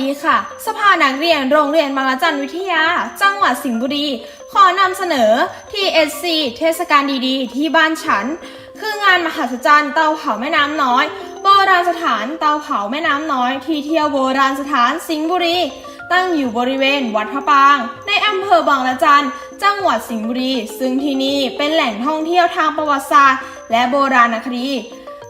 ดีค่ะ สภานักเรียนโรงเรียนบางระจันวิทยา จังหวัดสิงห์บุรี ขอนำเสนอ TSC เทศกาลดีๆ ที่บ้านฉัน คืองานมหัศจรรย์เตาเผาแม่น้ำน้อย โบราณสถานเตาเผาแม่น้ำน้อย ที่เที่ยวโบราณสถานสิงห์บุรี ตั้งอยู่บริเวณวัดพระปาง ในอำเภอบางละจันจังหวัดสิงห์บุรี ซึ่งที่นี่เป็นแหล่งท่องเที่ยวทางประวัติศาสตร์ และโบราณคดี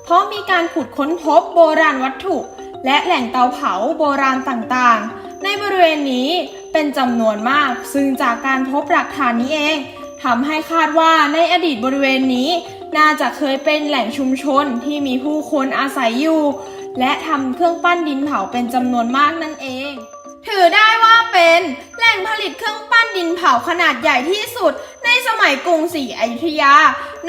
เพราะมีการขุดค้นพบโบราณวัตถุ และแหล่งเตาเผาโบราณต่างๆ ในบริเวณนี้เป็นจำนวนมาก ซึ่งจากการพบหลักฐานนี้เองทำให้คาดว่าในอดีตบริเวณนี้ น่าจะเคยเป็นแหล่งชุมชนที่มีผู้คนอาศัยอยู่ และทำเครื่องปั้นดินเผาเป็นจำนวนมากนั่นเอง ถือได้ว่าเป็นแหล่งผลิตเครื่องปั้นดินเผาขนาดใหญ่ที่สุด สมัยกรุงศรีอยุธยา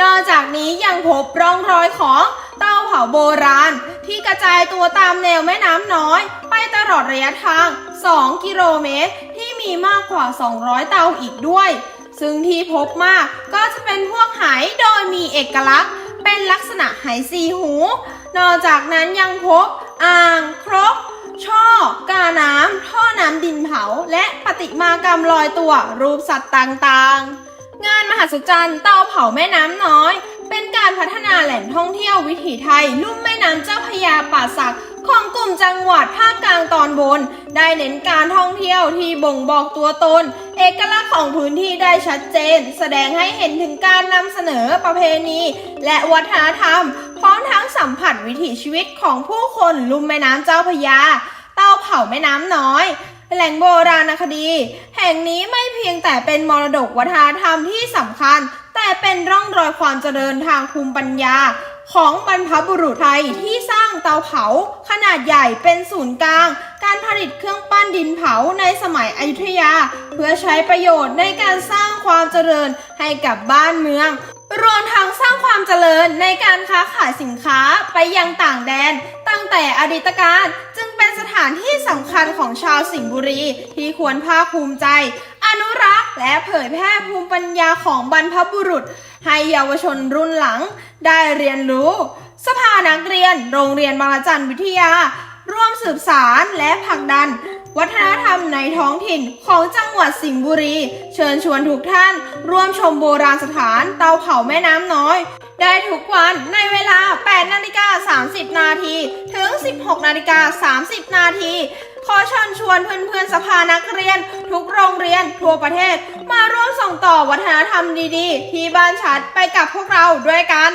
นอกจากนี้ยังพบร่องรอยของเตาเผาโบราณ ที่กระจายตัวตามแนวแม่น้ำน้อย ไปตลอดระยะทาง 2 กิโลเมตร ที่มีมากกว่า 200 เตาอีกด้วย ซึ่งที่พบมากก็จะเป็นพวกไหโดยมีเอกลักษณ์ เป็นลักษณะไหสีหู นอกจากนั้นยังพบอ่างครกช่อกาน้ำท่อน้ำดินเผา และปฏิมากรรมลอยตัวรูปสัตว์ต่างๆ งานมหัศจรรย์เตาเผาแม่น้ำน้อย เป็นการพัฒนาแหล่งท่องเที่ยววิถีไทย ลุ่มแม่น้ำเจ้าพยาป่าสักของกลุ่มจังหวัดภาคกลางตอนบน ได้เน้นการท่องเที่ยวที่บ่งบอกตัวตน เอกลักษณ์ของพื้นที่ได้ชัดเจน แสดงให้เห็นถึงการนำเสนอประเพณี และวัฒนธรรม พร้อมทั้งสัมผัสวิถีชีวิตของผู้คนลุ่มแม่น้ำเจ้าพยา เตาเผาแม่น้ำน้อย แหล่งโบราณคดี แห่งนี้ไม่เพียงแต่เป็นมรดกวัฒนธรรมที่สำคัญ แต่เป็นร่องรอยความเจริญทางภูมิปัญญา ของบรรพบุรุษไทยที่สร้างเตาเผา ขนาดใหญ่เป็นศูนย์กลาง การผลิตเครื่องปั้นดินเผาในสมัยอยุธยา เพื่อใช้ประโยชน์ในการสร้างความเจริญให้กับบ้านเมืองรวมทั้งสร้างความเจริญในการค้าขายสินค้าไปยังต่างแดน ตั้งแต่อดีตการจึงเป็นสถานที่สำคัญของชาวสิงห์บุรีที่ควรภาคภูมิใจ อนุรักษ์และเผยแพร่ภูมิปัญญาของบรรพบุรุษ ให้เยาวชนรุ่นหลังได้เรียนรู้ สภานักเรียน โรงเรียนบางระจันวิทยา ร่วมสืบสารและผลักดัน วัฒนธรรมในท้องถิ่นของจังหวัดสิงห์บุรี เชิญชวนทุกท่าน ร่วมชมโบราณสถานเตาเผาแม่น้ำน้อย ได้ทุกวันในเวลา 8 นาฬิกา 30 นาที ถึง 16 นาฬิกา 30 นาที ขอเชิญชวนเพื่อนๆ สภานักเรียน ทุกโรงเรียน ทั่วประเทศ มาร่วมส่งต่อวัฒนธรรมดีๆ ที่บ้านชัดไปกับพวกเราด้วยกัน